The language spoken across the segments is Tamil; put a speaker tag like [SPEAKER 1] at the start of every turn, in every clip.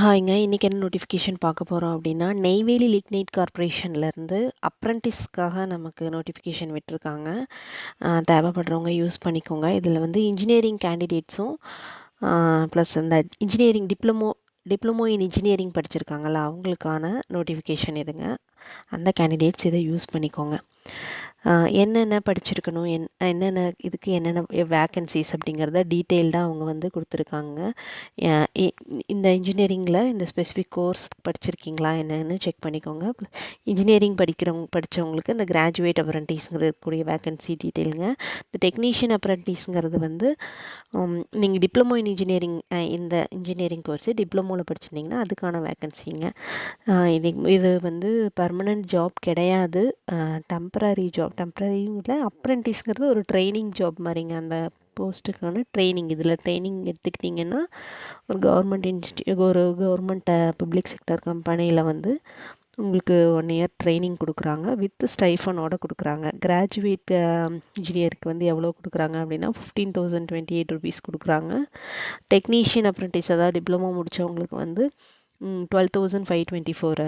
[SPEAKER 1] ஹாய்ங்க. இன்னைக்கு என்ன நோட்டிஃபிகேஷன் பார்க்க போகிறோம் அப்படின்னா நெய்வேலி லிக்னைட் கார்ப்பரேஷன்லேருந்து அப்ரண்டிஸ்க்காக நமக்கு நோட்டிஃபிகேஷன் விட்டுருக்காங்க. தேவைப்படுறவங்க யூஸ் பண்ணிக்கோங்க. இதில் வந்து இன்ஜினியரிங் கேண்டிடேட்ஸும் ப்ளஸ் இந்த engineering diploma diploma in engineering படிச்சிருக்காங்களா அவங்களுக்கான நோட்டிஃபிகேஷன் இதுங்க. அந்த கேண்டிடேட்ஸ் இதை யூஸ் பண்ணிக்கோங்க. என்னென்ன படிச்சிருக்கணும், என் என்னென்ன இதுக்கு என்னென்ன வேக்கன்சிஸ் அப்படிங்கிறத டீட்டெயில்டாக அவங்க வந்து கொடுத்துருக்காங்க இ இந்த இன்ஜினியரிங்கில் இந்த ஸ்பெசிஃபிக் கோர்ஸ் படிச்சிருக்கீங்களா என்னென்னு செக் பண்ணிக்கோங்க. இன்ஜினியரிங் படிக்கிறவங்க படிச்சவங்களுக்கு இந்த கிராஜுவேட் அப்ரண்டிஸ்ங்கிற வேக்கன்சி டீட்டெயிலுங்க. இந்த டெக்னீஷியன் அப்ரண்டிஸ்ங்கிறது வந்து நீங்கள் டிப்ளமோ இன் இன்ஜினியரிங் இந்த இன்ஜினியரிங் கோர்ஸ் டிப்ளமோவில் படிச்சிருந்தீங்கன்னா, அதுக்கான வேக்கன்சிங்க இது இது வந்து பர்மனண்ட் ஜாப் கிடையாது. டெம்பரரி ஜாப் ஜாப் டெம்ப்ரரியும் இல்லை அப்ரெண்டிஸ்ங்கிறது ஒரு ட்ரைனிங் ஜாப் மாதிரிங்க. அந்த போஸ்ட்டுக்கான ட்ரைனிங் இதில் ட்ரைனிங் எடுத்துக்கிட்டிங்கன்னா ஒரு கவர்மெண்ட் இன்ஸ்டி ஒரு கவர்மெண்ட் பப்ளிக் செக்டர் கம்பெனியில் வந்து உங்களுக்கு ஒன் இயர் ட்ரைனிங் கொடுக்குறாங்க. வித் ஸ்டைஃபனோட கொடுக்குறாங்க. கிராஜுவேட் இன்ஜினியருக்கு வந்து எவ்வளோ கொடுக்குறாங்க அப்படின்னா, fifteen thousand twenty eight rupees கொடுக்குறாங்க. டெக்னீஷியன் அப்ரெண்டிஸ் அதாவது டிப்ளமோ முடித்தவங்களுக்கு வந்து twelve thousand five twenty four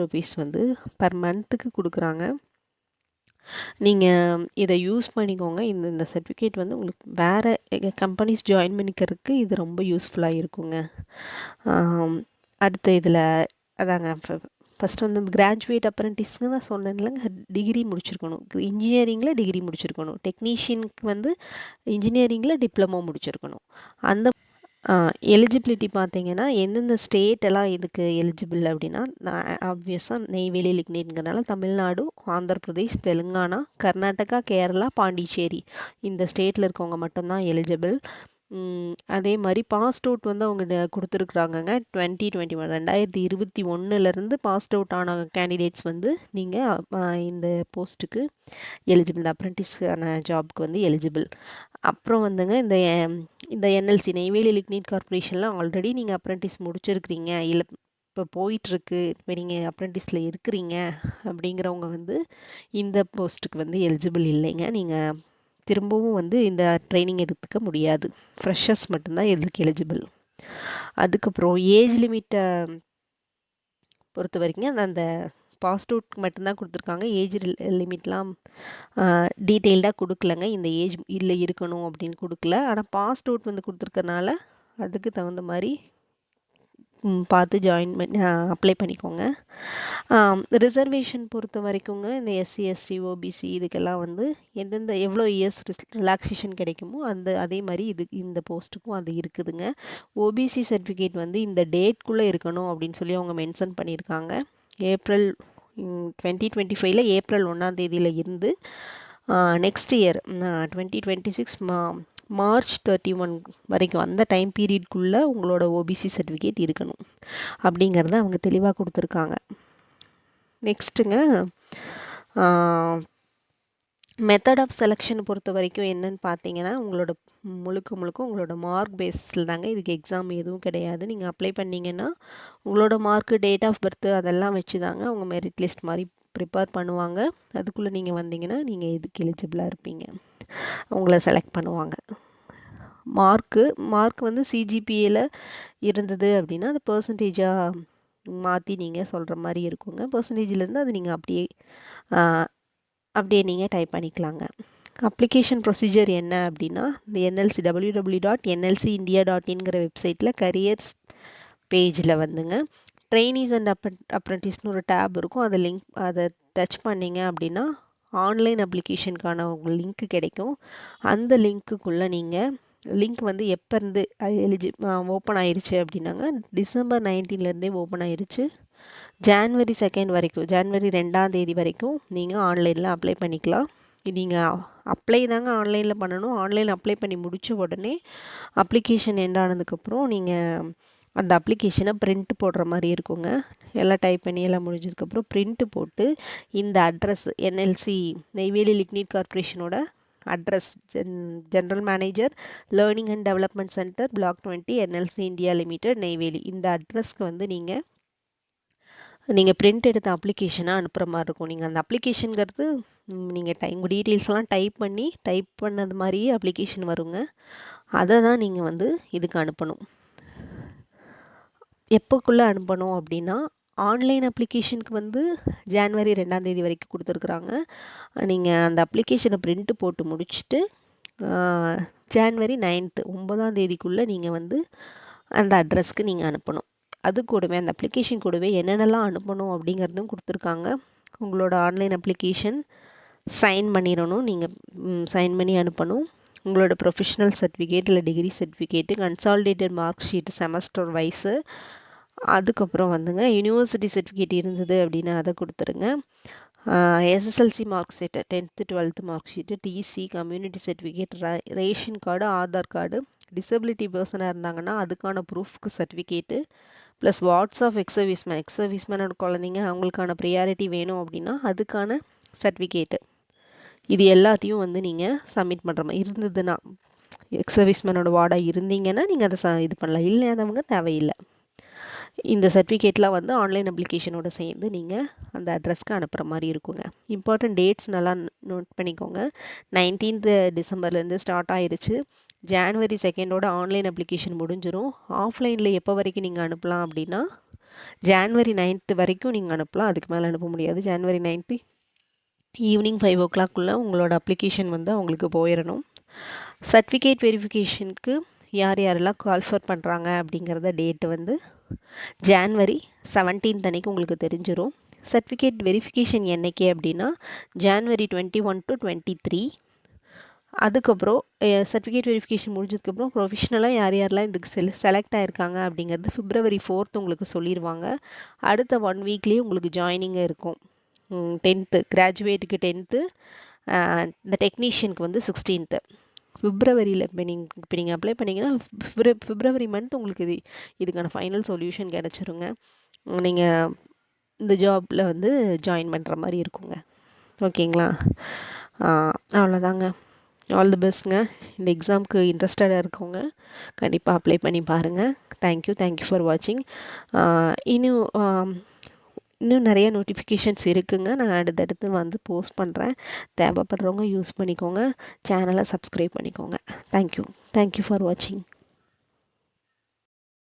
[SPEAKER 1] rupees வந்து பர் மந்த்துக்கு கொடுக்குறாங்க. நீங்க இத யூஸ் பண்ணிக்கோங்க. இந்த இந்த சர்டிஃபிகேட் வந்து உங்களுக்கு வேற எ கம்பெனிஸ் ஜாயின் பண்ணிக்கிறதுக்கு இது ரொம்ப யூஸ்ஃபுல்லா இருக்குங்க. ஆம் அடுத்து இதுல அதாங்க ஃப ஃபர்ஸ்ட் வந்து கிராஜுவேட் அப்ரண்டிஸ்ன்னு தான் சொன்னேன்லங்க. டிகிரி முடிச்சிருக்கணும். இன்ஜினியரிங்ல டிகிரி முடிச்சிருக்கணும். டெக்னீஷியனுக்கு வந்து இன்ஜினியரிங்ல டிப்ளமோ முடிச்சிருக்கணும். அந்த எலிஜிபிலிட்டி பார்த்தீங்கன்னா, எந்தெந்த ஸ்டேட் எல்லாம் இதுக்கு எலிஜிபிள் அப்படின்னா, நான் நெய்வேலி லிக்னைட்ங்கிறனால தமிழ்நாடு, ஆந்திர பிரதேஷ், தெலுங்கானா, கர்நாடகா, கேரளா, பாண்டிச்சேரி இந்த ஸ்டேட்டில் இருக்கவங்க மட்டும்தான் எலிஜிபிள். அதே மாதிரி பாஸ்ட் அவுட் வந்து அவங்க கொடுத்துருக்குறாங்கங்க டுவெண்ட்டி டுவெண்ட்டி ஒன் ரெண்டாயிரத்தி இருபத்தி ஒன்றுலேருந்து பாஸ்ட் அவுட் ஆன கேண்டிடேட்ஸ் வந்து நீங்கள் இந்த போஸ்ட்டுக்கு எலிஜிபிள். இந்த அப்ரண்டிஸ்க்கான ஜாப்க்கு வந்து எலிஜிபிள். அப்புறம் வந்துங்க இந்த இந்த N L C Neyveli lignite கார்பரேஷனில் already நீங்கள் அப்ரெண்டிஸ் முடிச்சிருக்கிறீங்க. இல்லை இப்போ போயிட்டுருக்கு. இப்போ நீங்கள் அப்ரெண்டிஸில் இருக்கிறீங்க அப்படிங்கிறவங்க வந்து இந்த போஸ்ட்டுக்கு வந்து எலிஜிபிள் இல்லைங்க. நீங்கள் திரும்பவும் வந்து இந்த ட்ரைனிங் எடுத்துக்க முடியாது. ஃப்ரெஷர்ஸ் மட்டும்தான் எதுக்கு இதுக்கு எலிஜிபிள். அதுக்கப்புறம் ஏஜ் லிமிட்டை பொறுத்தவரைக்கும் அந்த அந்த பாஸ்ட் அவுட்க்கு மட்டும் தான் ஏஜ் ரி லிமிட்லாம் டீட்டெயில்டாக கொடுக்கலங்க இந்த ஏஜ் இல்லை இருக்கணும் அப்படின்னு கொடுக்கல ஆனால் பாஸ்ட் அவுட் வந்து கொடுத்துருக்கனால அதுக்கு தகுந்த மாதிரி பார்த்து ஜாயின் பண்ணி அப்ளை பண்ணிக்கோங்க. ரிசர்வேஷன் பொறுத்த வரைக்குங்க இந்த எஸ்சி, எஸ்டி, ஓபிசி இதுக்கெல்லாம் வந்து எந்தெந்த எவ்வளோ இயர்ஸ் ரிஸ் கிடைக்குமோ, அந்த அதே மாதிரி இது இந்த போஸ்ட்டுக்கும் அது இருக்குதுங்க. ஓபிசி சர்டிஃபிகேட் வந்து இந்த டேட்குள்ளே இருக்கணும் அப்படின்னு சொல்லி அவங்க மென்ஷன் பண்ணியிருக்காங்க. ஏப்ரல் டுவெண்ட்டி டுவெண்ட்டி ஃபைவ்ல ஏப்ரல் ஒன்றாம் தேதியில் இருந்து next year twenty twenty six மா மார்ச் 31 வரைக்கும் அந்த டைம் பீரியட்குள்ளே உங்களோட ஓபிசி சர்டிஃபிகேட் இருக்கணும். அப்படிங்கிறத அவங்க தெளிவாக கொடுத்துருக்காங்க நெக்ஸ்ட்டுங்க மெத்தட் ஆஃப் செலக்ஷன் பொறுத்த வரைக்கும் என்னன்னு பார்த்தீங்கன்னா, உங்களோட முழுக்க முழுக்க உங்களோட மார்க் பேஸில் தாங்க. இதுக்கு எக்ஸாம் எதுவும் கிடையாது. நீங்கள் அப்ளை பண்ணிங்கன்னா உங்களோட மார்க்கு டேட் ஆஃப் பர்த் அதெல்லாம் வச்சு தாங்க அவங்க மெரிட் லிஸ்ட் மாதிரி ப்ரிப்பேர் பண்ணுவாங்க. அதுக்குள்ளே நீங்கள் வந்தீங்கன்னா, நீங்கள் இதுக்கு எலிஜிபிளாக இருப்பீங்க. உங்கள செலக்ட் பண்ணுவாங்க. மார்க்கு மார்க் வந்து சிஜிபிஏல இருந்தது அப்படின்னா, அது பர்சன்டேஜாக மாற்றி நீங்கள் சொல்கிற மாதிரி இருக்குங்க. பர்சன்டேஜ்லேருந்து அது நீங்கள் அப்படியே அப்படியே நீங்கள் டைப் பண்ணிக்கலாங்க. அப்ளிகேஷன் ப்ரொசீஜர் என்ன அப்படின்னா, இந்த NLC W W dot NLC India dot இன்கிற வெப்சைட்டில் கரியர்ஸ் பேஜில் வந்துங்க, ட்ரெய்னீஸ் அண்ட் அப்ப அப்ரண்டிஸ்னு ஒரு டேப் இருக்கும். அதை லிங்க் அதை டச் பண்ணிங்க அப்படின்னா, ஆன்லைன் அப்ளிகேஷனுக்கான உங்களுக்கு லிங்க் கிடைக்கும். அந்த லிங்க்குக்குள்ளே நீங்கள் லிங்க் வந்து எப்போருந்து எலிஜி ஓப்பன் ஆயிருச்சு அப்படின்னாங்க, டிசம்பர் 19லேருந்தே ஓப்பன் ஆயிருச்சு. ஜான்வரி செகண்ட் வரைக்கும் ஜான்வரி ரெண்டாம் தேதி வரைக்கும் நீங்கள் ஆன்லைனில் அப்ளை பண்ணிக்கலாம். நீங்கள் அப்ளை தாங்க ஆன்லைனில் பண்ணணும். ஆன்லைனில் அப்ளை பண்ணி முடித்த உடனே அப்ளிகேஷன் எண்ட் ஆனதுக்கப்புறம் நீங்கள் அந்த அப்ளிகேஷனை பிரிண்ட் போடுற மாதிரி இருக்குங்க. எல்லாம் டைப் பண்ணி எல்லாம் முடிஞ்சதுக்கப்புறம் பிரிண்ட் போட்டு இந்த address NLC Neyveli lignite கார்ப்பரேஷனோட address gen general manager learning and development centre, block 20 NLC India limited Neyveli இந்த அட்ரஸ்க்கு வந்து நீங்கள் நீங்கள் பிரிண்ட் எடுத்த அப்ளிகேஷனாக அனுப்புகிற மாதிரி இருக்கும். நீங்கள் அந்த அப்ளிகேஷனுங்கிறது நீங்கள் டை உங்கள் டீட்டெயில்ஸ்லாம் டைப் பண்ணி டைப் பண்ணது மாதிரியே அப்ளிகேஷன் வருங்க. அதை தான் நீங்கள் வந்து இதுக்கு அனுப்பணும். எப்போக்குள்ளே அனுப்பணும் அப்படின்னா ஆன்லைன் அப்ளிகேஷனுக்கு வந்து ஜான்வரி ரெண்டாம் தேதி வரைக்கும் கொடுத்துருக்குறாங்க நீங்கள் அந்த அப்ளிகேஷனை பிரிண்ட்டு போட்டு முடிச்சுட்டு ஜான்வரி நைன்த்து ஒம்பதாம் தேதிக்குள்ளே நீங்கள் வந்து அந்த அட்ரஸ்க்கு நீங்கள் அனுப்பணும் அது கூடவே அந்த அப்ளிகேஷன் கூடவே என்னென்னலாம் அனுப்பணும் அப்படிங்கிறதும் கொடுத்துருக்காங்க. உங்களோட ஆன்லைன் அப்ளிகேஷன் சைன் பண்ணிடணும். நீங்கள் சைன் பண்ணி அனுப்பணும். உங்களோட ப்ரொஃபஷனல் சர்டிஃபிகேட் இல்லை degree certificate consolidated mark sheet semester wise அதுக்கப்புறம் வந்துங்க யூனிவர்சிட்டி சர்டிஃபிகேட் இருந்தது அப்படின்னா அதை கொடுத்துருங்க. SSLC mark sheet tenth twelfth mark sheet TC community certificate ration card Aadhaar card disability பர்சனாக இருந்தாங்கன்னா அதுக்கான ப்ரூஃப்க்கு certificate plus wards of ex serviceman ex சர்வீஸ்மேனோட குழந்தைங்க அவங்களுக்கான ப்ரியாரிட்டி வேணும் அப்படின்னா அதுக்கான சர்டிஃபிகேட்டு இது எல்லாத்தையும் வந்து நீங்கள் சப்மிட் பண்ணுற மாதிரி இருந்ததுன்னா எக்ஸ் சர்வீஸ்மேனோட வார்டாக இருந்தீங்கன்னா நீங்கள் அதை ச இது பண்ணலாம். இல்லாதவங்க தேவையில்லை. இந்த சர்டிஃபிகேட்லாம் வந்து ஆன்லைன் அப்ளிகேஷனோட சேர்ந்து நீங்கள் அந்த அட்ரஸ்க்கு அனுப்புகிற மாதிரி இருக்குங்க. இம்பார்ட்டன்ட் டேட்ஸ் நல்லா நோட் பண்ணிக்கோங்க. நைன்டீன்த் டிசம்பர்லேருந்து ஸ்டார்ட் ஆயிருச்சு. ஜான்வரி செகண்டோட ஆன்லைன் அப்ளிகேஷன் முடிஞ்சிடும் ஆஃப்லைனில் எப்போ வரைக்கும் நீங்கள் அனுப்பலாம் அப்படின்னா ஜான்வரி நைன்த்து வரைக்கும் நீங்கள் அனுப்பலாம். அதுக்கு மேலே அனுப்ப முடியாது. ஜான்வரி நைன்த்து ஈவினிங் ஃபைவ் ஓ கிளாக்குள்ளே உங்களோட அப்ளிகேஷன் வந்து அவங்களுக்கு போயிடணும் சர்டிஃபிகேட் வெரிஃபிகேஷனுக்கு யார் யாரெல்லாம் கால்ஃபர் பண்ணுறாங்க அப்படிங்கிறத டேட்டு வந்து ஜான்வரி செவன்டீன்த் அன்னைக்கு உங்களுக்கு தெரிஞ்சிடும் சர்டிஃபிகேட் வெரிஃபிகேஷன் என்னைக்கு அப்படின்னா January twenty one to twenty three அதுக்கப்புறம் சர்டிஃபிகேட் வெரிஃபிகேஷன் முடிஞ்சதுக்கப்புறம் ப்ரொஃபஷ்னலாக யார் யாரெல்லாம் இதுக்கு செல் செலக்ட் ஆகிருக்காங்க அப்படிங்கிறது ஃபிப்ரவரி ஃபோர்த் உங்களுக்கு சொல்லிடுவாங்க அடுத்த ஒன் வீக்லேயே உங்களுக்கு ஜாயினிங்க இருக்கும். டென்த்து கிராஜுவேட்டுக்கு டென்த்து இந்த டெக்னீஷியனுக்கு வந்து சிக்ஸ்டீன்த்து ஃபிப்ரவரியில் இப்போ நீங்கள் இப்போ நீங்கள் அப்ளை பண்ணிங்கன்னா ஃபிப்ர பிப்ரவரி மந்த் உங்களுக்கு இது இதுக்கான ஃபைனல் சொல்யூஷன் கிடச்சிருங்க. நீங்கள் இந்த ஜாப்பில் வந்து ஜாயின் பண்ணுற மாதிரி இருக்குங்க. ஓகேங்களா அவ்வளோதாங்க ஆல் தி பெஸ்ட்ங்க இந்த எக்ஸாமுக்கு இன்ட்ரெஸ்டடாக இருக்கவங்க கண்டிப்பாக அப்ளை பண்ணி பாருங்கள் தேங்க்யூ தேங்க்யூ ஃபார் வாட்சிங் இன்னும் இன்னும் நிறைய நோட்டிஃபிகேஷன்ஸ் இருக்குங்க. நான் அடுத்தடுத்து வந்து போஸ்ட் பண்ணுறேன் தேவைப்படுறவங்க யூஸ் பண்ணிக்கோங்க. சேனலை சப்ஸ்கிரைப் பண்ணிக்கோங்க. தேங்க்யூ தேங்க்யூ ஃபார் வாட்சிங்